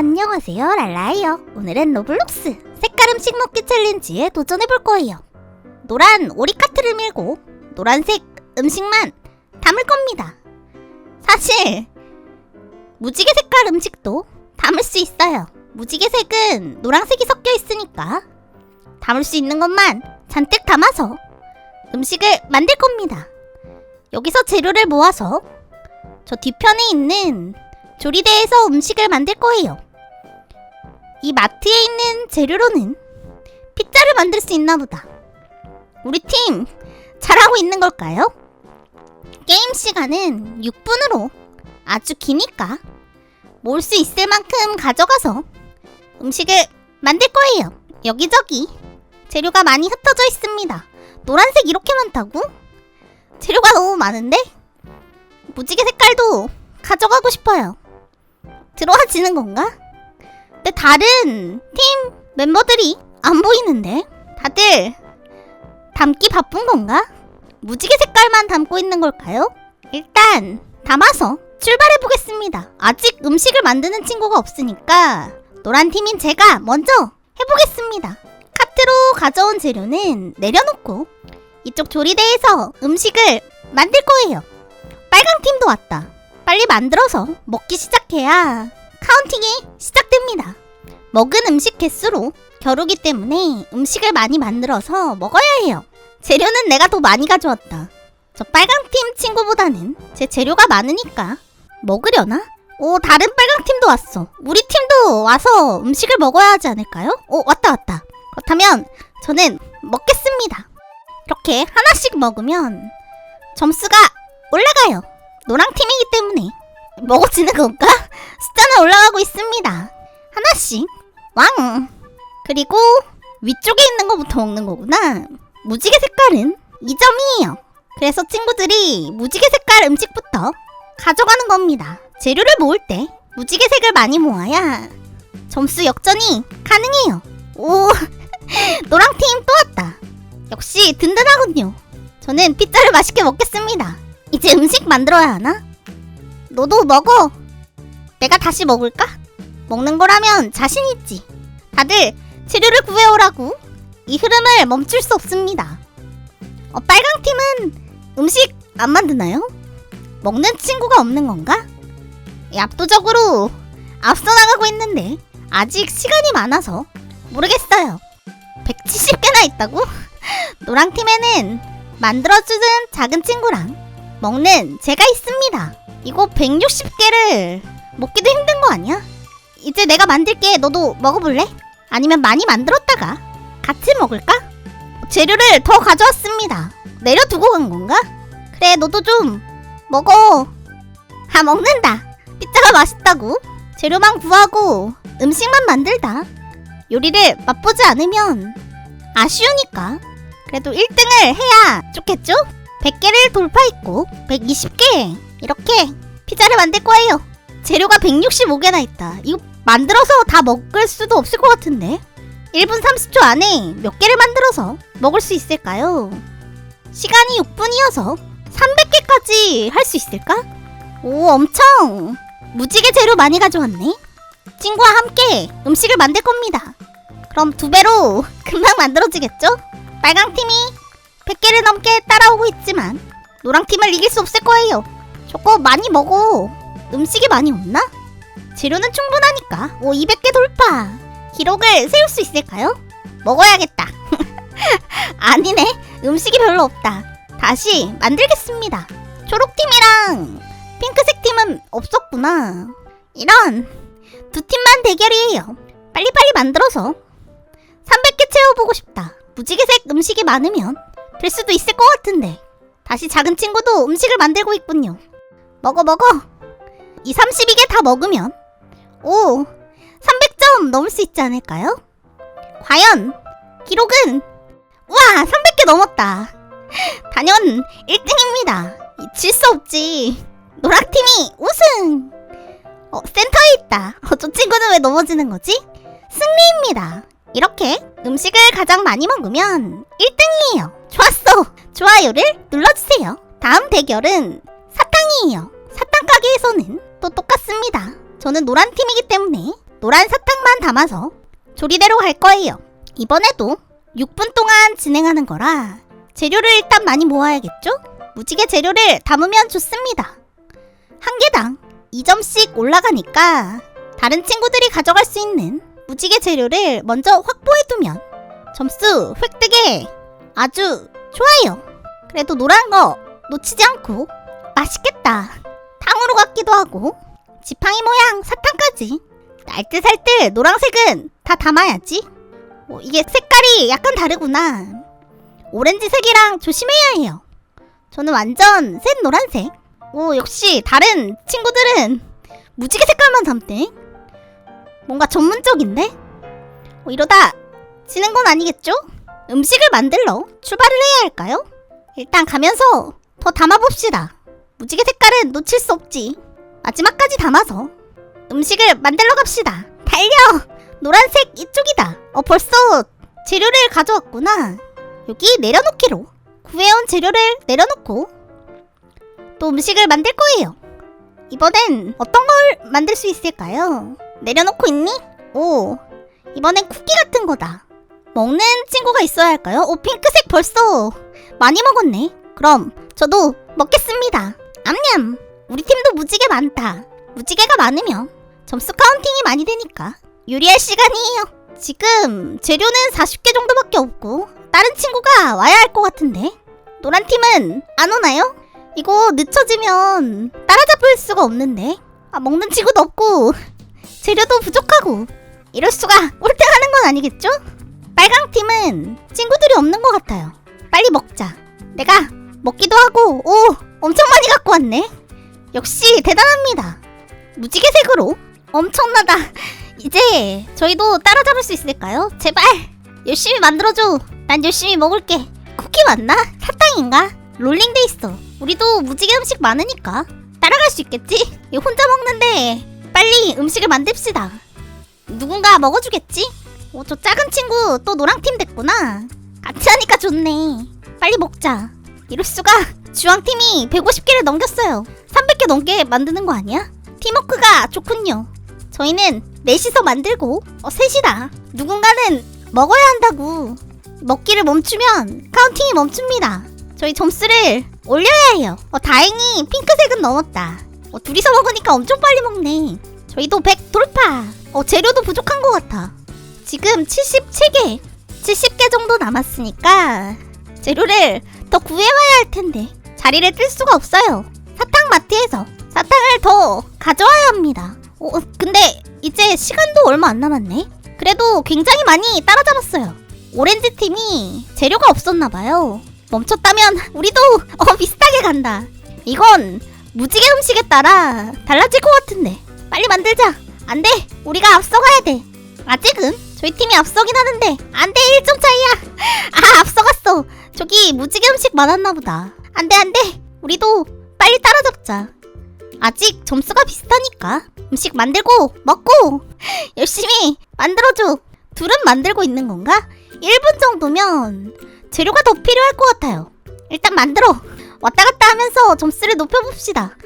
안녕하세요 랄라예요. 오늘은 로블록스 색깔 음식 먹기 챌린지에 도전해볼 거예요. 노란 오리카트를 밀고 노란색 음식만 담을 겁니다. 사실 무지개 색깔 음식도 담을 수 있어요. 무지개 색은 노란색이 섞여 있으니까 담을 수 있는 것만 잔뜩 담아서 음식을 만들 겁니다. 여기서 재료를 모아서 저 뒤편에 있는 조리대에서 음식을 만들 거예요. 이 마트에 있는 재료로는 피자를 만들 수 있나 보다. 우리 팀 잘하고 있는 걸까요? 게임 시간은 6분으로 아주 기니까 모을 수 있을 만큼 가져가서 음식을 만들 거예요. 여기저기 재료가 많이 흩어져 있습니다. 노란색 이렇게 많다고? 재료가 너무 많은데? 무지개 색깔도 가져가고 싶어요. 들어와지는 건가? 다른 팀 멤버들이 안 보이는데? 다들 담기 바쁜 건가? 무지개 색깔만 담고 있는 걸까요? 일단 담아서 출발해 보겠습니다. 아직 음식을 만드는 친구가 없으니까 노란 팀인 제가 먼저 해보겠습니다. 카트로 가져온 재료는 내려놓고 이쪽 조리대에서 음식을 만들 거예요. 빨강 팀도 왔다. 빨리 만들어서 먹기 시작해야 카운팅이 시작됩니다. 먹은 음식 개수로 겨루기 때문에 음식을 많이 만들어서 먹어야 해요. 재료는 내가 더 많이 가져왔다. 저 빨강 팀 친구보다는 제 재료가 많으니까 먹으려나? 오 다른 빨강 팀도 왔어. 우리 팀도 와서 음식을 먹어야 하지 않을까요? 오 왔다 왔다. 그렇다면 저는 먹겠습니다. 이렇게 하나씩 먹으면 점수가 올라가요. 노랑 팀이기 때문에 먹어지는 건가? 숫자는 올라가고 있습니다. 하나씩 왕. 그리고 위쪽에 있는 거부터 먹는 거구나. 무지개 색깔은 2점이에요. 그래서 친구들이 무지개 색깔 음식부터 가져가는 겁니다. 재료를 모을 때 무지개 색을 많이 모아야 점수 역전이 가능해요. 오, 노랑 팀 또 왔다. 역시 든든하군요. 저는 피자를 맛있게 먹겠습니다. 이제 음식 만들어야 하나? 너도 먹어. 내가 다시 먹을까? 먹는 거라면 자신 있지. 다들 재료를 구해오라고. 이 흐름을 멈출 수 없습니다. 어, 빨강 팀은 음식 안 만드나요? 먹는 친구가 없는 건가? 예, 압도적으로 앞서 나가고 있는데 아직 시간이 많아서 모르겠어요. 170개나 있다고? 노랑 팀에는 만들어주는 작은 친구랑 먹는 제가 있습니다. 이거 160개를 먹기도 힘든 거 아니야? 이제 내가 만들게. 너도 먹어볼래? 아니면 많이 만들었다가 같이 먹을까? 재료를 더 가져왔습니다. 내려두고 간 건가? 그래, 너도 좀 먹어. 아, 먹는다. 피자가 맛있다고? 재료만 구하고 음식만 만들다. 요리를 맛보지 않으면 아쉬우니까. 그래도 1등을 해야 좋겠죠? 100개를 돌파했고 120개 이렇게 피자를 만들 거예요. 재료가 165개나 있다. 이거 만들어서 다 먹을 수도 없을 것 같은데. 1분 30초 안에 몇 개를 만들어서 먹을 수 있을까요? 시간이 6분이어서 300개까지 할 수 있을까? 오, 엄청 무지개 재료 많이 가져왔네. 친구와 함께 음식을 만들 겁니다. 그럼 두 배로 금방 만들어지겠죠? 빨강 팀이 100개를 넘게 따라오고 있지만 노랑 팀을 이길 수 없을 거예요. 저거 많이 먹어. 음식이 많이 없나? 재료는 충분하니까. 오, 200개 돌파. 기록을 세울 수 있을까요? 먹어야겠다. 아니네. 음식이 별로 없다. 다시 만들겠습니다. 초록팀이랑 핑크색 팀은 없었구나. 이런 두 팀만 대결이에요. 빨리빨리 만들어서 300개 채워보고 싶다. 무지개색 음식이 많으면 될 수도 있을 것 같은데. 다시 작은 친구도 음식을 만들고 있군요. 먹어 먹어. 이 32개 다 먹으면 오 300점 넘을 수 있지 않을까요? 과연 기록은 와 300개 넘었다. 단연 1등입니다. 질 수 없지. 노랑팀이 우승. 어 센터에 있다. 어, 저 친구는 왜 넘어지는 거지? 승리입니다. 이렇게 음식을 가장 많이 먹으면 1등이에요. 좋았어. 좋아요를 눌러주세요. 다음 대결은 사탕이에요. 사탕 가게에서는 또 똑같습니다. 저는 노란 팀이기 때문에 노란 사탕만 담아서 조리대로 갈 거예요. 이번에도 6분 동안 진행하는 거라 재료를 일단 많이 모아야겠죠? 무지개 재료를 담으면 좋습니다. 한 개당 2점씩 올라가니까 다른 친구들이 가져갈 수 있는 무지개 재료를 먼저 확보해두면 점수 획득에 아주 좋아요. 그래도 노란 거 놓치지 않고 맛있겠다. 탕후루 같기도 하고 지팡이 모양 사탕까지 날듯살듯 노란색은 다 담아야지. 어, 이게 색깔이 약간 다르구나. 오렌지색이랑 조심해야 해요. 저는 완전 새 노란색. 오 역시 다른 친구들은 무지개 색깔만 담대. 뭔가 전문적인데? 어, 이러다 지는 건 아니겠죠? 음식을 만들러 출발을 해야 할까요? 일단 가면서 더 담아봅시다. 무지개 색깔은 놓칠 수 없지. 마지막까지 담아서 음식을 만들러 갑시다. 달려! 노란색 이쪽이다. 어, 벌써 재료를 가져왔구나. 여기 내려놓기로. 구해온 재료를 내려놓고 또 음식을 만들 거예요. 이번엔 어떤 걸 만들 수 있을까요? 내려놓고 있니? 오, 이번엔 쿠키 같은 거다. 먹는 친구가 있어야 할까요? 오, 핑크색 벌써 많이 먹었네. 그럼 저도 먹겠습니다. 암냠. 우리 팀도 무지개 많다. 무지개가 많으면 점수 카운팅이 많이 되니까 유리할 시간이에요. 지금 재료는 40개 정도밖에 없고 다른 친구가 와야 할 것 같은데 노란 팀은 안 오나요? 이거 늦춰지면 따라잡을 수가 없는데 아, 먹는 친구도 없고 재료도 부족하고 이럴 수가 꼴등하는 건 아니겠죠? 빨강 팀은 친구들이 없는 것 같아요. 빨리 먹자. 내가 먹기도 하고 오 엄청 많이 갖고 왔네. 역시 대단합니다. 무지개색으로 엄청나다. 이제 저희도 따라잡을 수 있을까요? 제발 열심히 만들어줘. 난 열심히 먹을게. 쿠키 맞나? 사탕인가? 롤링돼 있어. 우리도 무지개 음식 많으니까 따라갈 수 있겠지? 이거 혼자 먹는데 빨리 음식을 만듭시다. 누군가 먹어주겠지? 오, 저 작은 친구 또 노랑팀 됐구나. 같이 하니까 좋네. 빨리 먹자. 이럴 수가. 주황팀이 150개를 넘겼어요. 300개 넘게 만드는 거 아니야? 팀워크가 좋군요. 저희는 넷이서 만들고, 어, 셋이다. 누군가는 먹어야 한다고. 먹기를 멈추면 카운팅이 멈춥니다. 저희 점수를 올려야 해요. 어, 다행히 핑크색은 넘었다. 어, 둘이서 먹으니까 엄청 빨리 먹네. 저희도 100 돌파. 어, 재료도 부족한 것 같아. 지금 77개, 70개 정도 남았으니까 재료를 더 구해와야 할 텐데 자리를 뜰 수가 없어요. 사탕 마트에서 사탕을 더 가져와야 합니다. 어, 근데 이제 시간도 얼마 안 남았네. 그래도 굉장히 많이 따라잡았어요. 오렌지 팀이 재료가 없었나 봐요. 멈췄다면 우리도 어 비슷하게 간다. 이건 무지개 음식에 따라 달라질 것 같은데 빨리 만들자. 안 돼. 우리가 앞서가야 돼. 아직은 저희 팀이 앞서긴 하는데 안 돼. 1점 차이야. 아, 앞서갔어. 저기 무지개 음식 많았나 보다. 안 돼, 안 돼. 우리도 빨리 따라잡자. 아직 점수가 비슷하니까 음식 만들고 먹고 열심히 만들어줘. 둘은 만들고 있는 건가? 1분 정도면 재료가 더 필요할 것 같아요. 일단 만들어. 왔다 갔다 하면서 점수를 높여봅시다.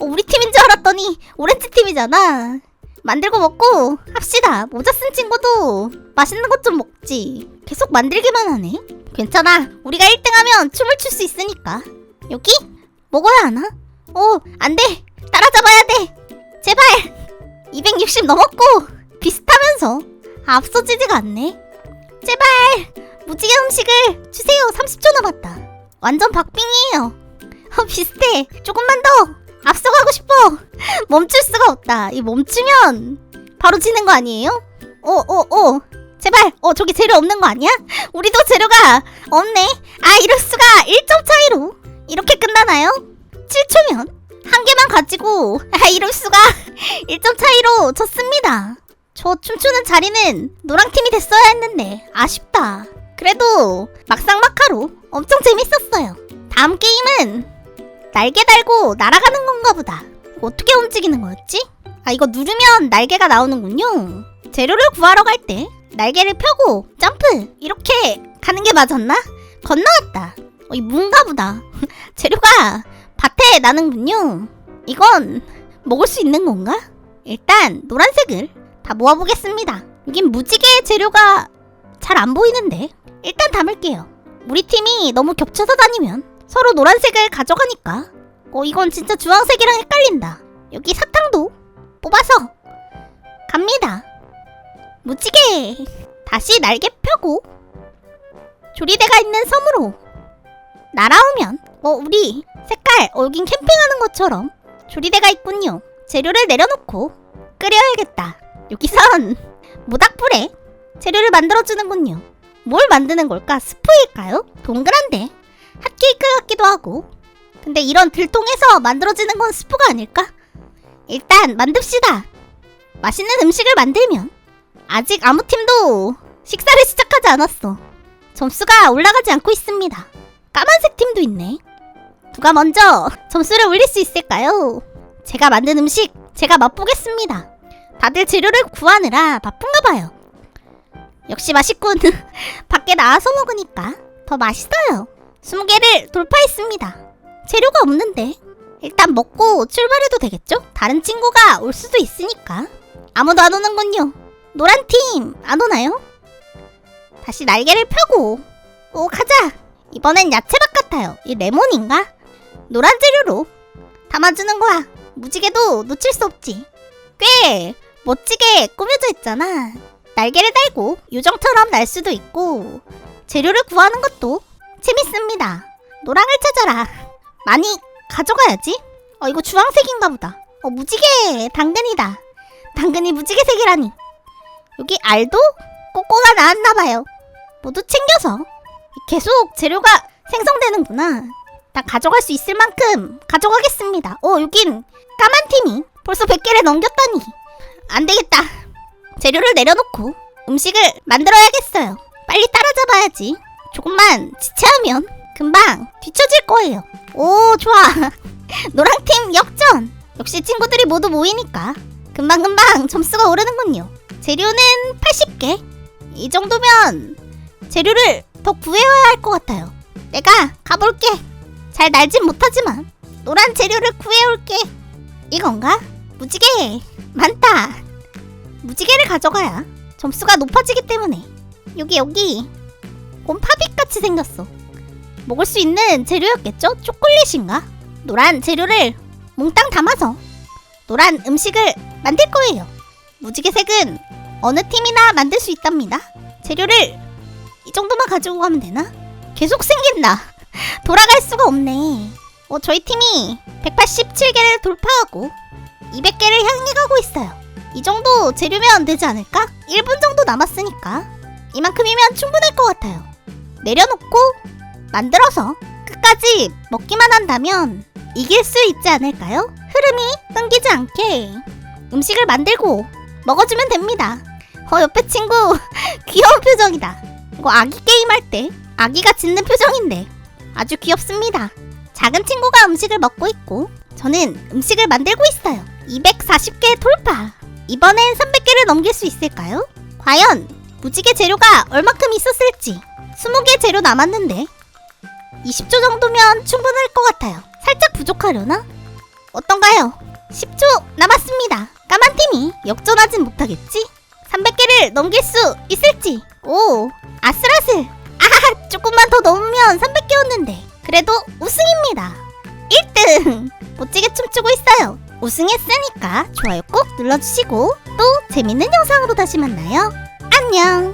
어, 우리 팀인 줄 알았더니 오렌지 팀이잖아. 만들고 먹고 합시다. 모자 쓴 친구도 맛있는 것 좀 먹지. 계속 만들기만 하네. 괜찮아. 우리가 1등하면 춤을 출 수 있으니까. 여기? 먹어야 하나? 오, 안 돼. 따라잡아야 돼. 제발. 260 넘었고 비슷하면서 앞서지지가 않네. 제발 무지개 음식을 주세요. 30초 남았다. 완전 박빙이에요. 어, 비슷해. 조금만 더 앞서가고 싶어. 멈출 수가 없다. 이 멈추면 바로 지는 거 아니에요? 어, 어, 어. 제발. 어, 저기 재료 없는 거 아니야? 우리도 재료가 없네. 아, 이럴 수가 1점 차이로 이렇게 끝나나요? 7초면 한 개만 가지고 아, 이럴 수가 1점 차이로 졌습니다. 저 춤추는 자리는 노랑 팀이 됐어야 했는데 아쉽다. 그래도 막상 마카로 엄청 재밌었어요. 다음 게임은 날개 달고 날아가는 건가 보다. 어떻게 움직이는 거였지? 아 이거 누르면 날개가 나오는군요. 재료를 구하러 갈 때 날개를 펴고 점프 이렇게 가는 게 맞았나? 건너왔다. 어, 이 뭔가 보다. 재료가 밭에 나는군요. 이건 먹을 수 있는 건가? 일단 노란색을 다 모아보겠습니다. 여긴 무지개 재료가 잘 안 보이는데 일단 담을게요. 우리 팀이 너무 겹쳐서 다니면 서로 노란색을 가져가니까 어 이건 진짜 주황색이랑 헷갈린다. 여기 사탕도 뽑아서 갑니다. 무지개 다시 날개 펴고 조리대가 있는 섬으로 날아오면 어 우리 색깔 어 여긴 캠핑하는 것처럼 조리대가 있군요. 재료를 내려놓고 끓여야겠다. 여기선 모닥불에 재료를 만들어주는군요. 뭘 만드는 걸까? 스프일까요? 동그란데 핫케이크 같기도 하고 근데 이런 들통에서 만들어지는 건 스프가 아닐까? 일단 만듭시다. 맛있는 음식을 만들면 아직 아무 팀도 식사를 시작하지 않았어. 점수가 올라가지 않고 있습니다. 까만색 팀도 있네. 누가 먼저 점수를 올릴 수 있을까요? 제가 만든 음식 제가 맛보겠습니다. 다들 재료를 구하느라 바쁜가 봐요. 역시 맛있군. 밖에 나와서 먹으니까 더 맛있어요. 20개를 돌파했습니다. 재료가 없는데 일단 먹고 출발해도 되겠죠? 다른 친구가 올 수도 있으니까 아무도 안 오는군요. 노란 팀 안 오나요? 다시 날개를 펴고 오 가자. 이번엔 야채밥 같아요. 이 레몬인가? 노란 재료로 담아주는 거야. 무지개도 놓칠 수 없지. 꽤 멋지게 꾸며져 있잖아. 날개를 달고 요정처럼 날 수도 있고 재료를 구하는 것도 재밌습니다. 노랑을 찾아라. 많이 가져가야지. 어 이거 주황색인가 보다. 어 무지개 당근이다. 당근이 무지개색이라니. 여기 알도 꼬꼬가 나왔나 봐요. 모두 챙겨서 계속 재료가 생성되는구나. 다 가져갈 수 있을 만큼 가져가겠습니다. 어 여긴 까만 팀이 벌써 100개를 넘겼다니. 안 되겠다. 재료를 내려놓고 음식을 만들어야겠어요. 빨리 따라잡아야지. 조금만 지체하면 금방 뒤처질 거예요. 오, 좋아. 노랑팀 역전. 역시 친구들이 모두 모이니까 금방금방 점수가 오르는군요. 재료는 80개. 이 정도면 재료를 더 구해와야 할 것 같아요. 내가 가볼게. 잘 날진 못하지만 노란 재료를 구해올게. 이건가? 무지개 많다. 무지개를 가져가야 점수가 높아지기 때문에 여기 여기 곰파빗 같이 생겼어. 먹을 수 있는 재료였겠죠? 초콜릿인가? 노란 재료를 몽땅 담아서 노란 음식을 만들 거예요. 무지개색은 어느 팀이나 만들 수 있답니다. 재료를 이 정도만 가지고 가면 되나? 계속 생긴다. 돌아갈 수가 없네. 어, 저희 팀이 187개를 돌파하고 200개를 향해 가고 있어요. 이 정도 재료면 되지 않을까? 1분 정도 남았으니까 이만큼이면 충분할 것 같아요. 내려놓고 만들어서 끝까지 먹기만 한다면 이길 수 있지 않을까요? 흐름이 끊기지 않게 음식을 만들고 먹어주면 됩니다. 어 옆에 친구 귀여운 표정이다. 이거 아기 게임 할 때 아기가 짓는 표정인데 아주 귀엽습니다. 작은 친구가 음식을 먹고 있고 저는 음식을 만들고 있어요. 240개 돌파. 이번엔 300개를 넘길 수 있을까요? 과연 무지개 재료가 얼마큼 있었을지 20개 재료 남았는데 20초 정도면 충분할 것 같아요. 살짝 부족하려나? 어떤가요? 10초 남았습니다. 까만 팀이 역전하진 못하겠지? 300개를 넘길 수 있을지? 오, 아슬아슬. 아, 조금만 더 넘으면 300개였는데. 그래도 우승입니다. 1등! 멋지게 춤추고 있어요. 우승했으니까 좋아요 꼭 눌러주시고 또 재밌는 영상으로 다시 만나요. 안녕!